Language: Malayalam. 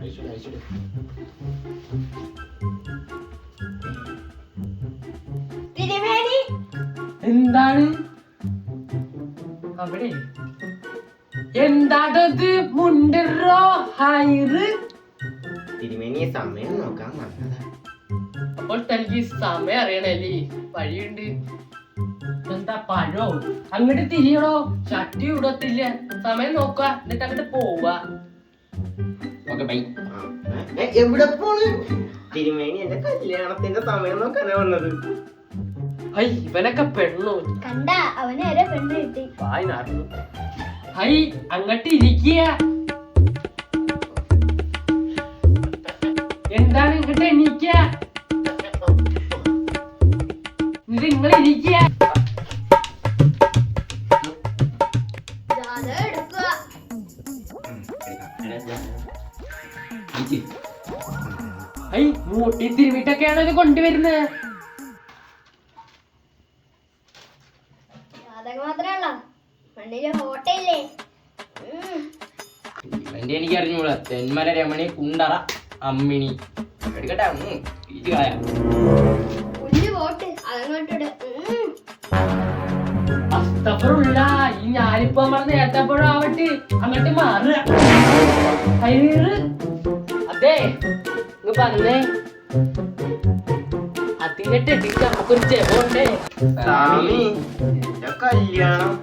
അയച്ചിട്, അയച്ചിട്. തിരുമേനി എന്താണ്? അവിടെ. എന്താണത് മുണ്ടറോ ഹൈറ്. തിരുമേനി സമയം നോക്കാൻ വന്നതാ. അപ്പോൾ തനിക്ക് സമയം അറിയണല്ലേ? വഴിയുണ്ട്. പഴോ അങ്ങോട്ട് തിരിയണോ ചട്ടി ഇടത്തില്ല സമയം നോക്ക എന്നിട്ട് അങ്ങോട്ട് പോവുക. ഏ, എവിടെ പോണ്? തിരുമേനി എന്റെ കല്യാണത്തിന്റെ സമയം നോക്കാനാ വന്നത്. ഹൈ ഇവനൊക്കെ പെണ്ണു. കണ്ട അവന് വരെ പെണ്ണ് കിട്ടി. വായി നടന്നു ഹൈ അങ്ങോട്ട് ഇരിക്കുക. എന്താണ് ഇങ്ങോട്ട് എണീക്കിയ നിങ്ങൾ ഇരിക്കുക. തിരുവിട്ടൊക്കെയാണ് ഇത് കൊണ്ടുവരുന്നത് എനിക്ക് അറിഞ്ഞൂടാ തെന്മല രമണി കുണ്ടറ അമ്മിണി എടുക്കട്ടെ അതങ്ങോട്ടിട് ഉം. അസ്തഫറുള്ള ഞാനിപ്പോ പറഞ്ഞ ഏത്തപ്പഴം ആവട്ടെ അങ്ങോട്ട് മാറുക അതെ ഇങ്ങ് പറഞ്ഞേ അതിനെട്ട് ഇടിച്ച് നമുക്കൊരു എന്റെ കല്യാണം.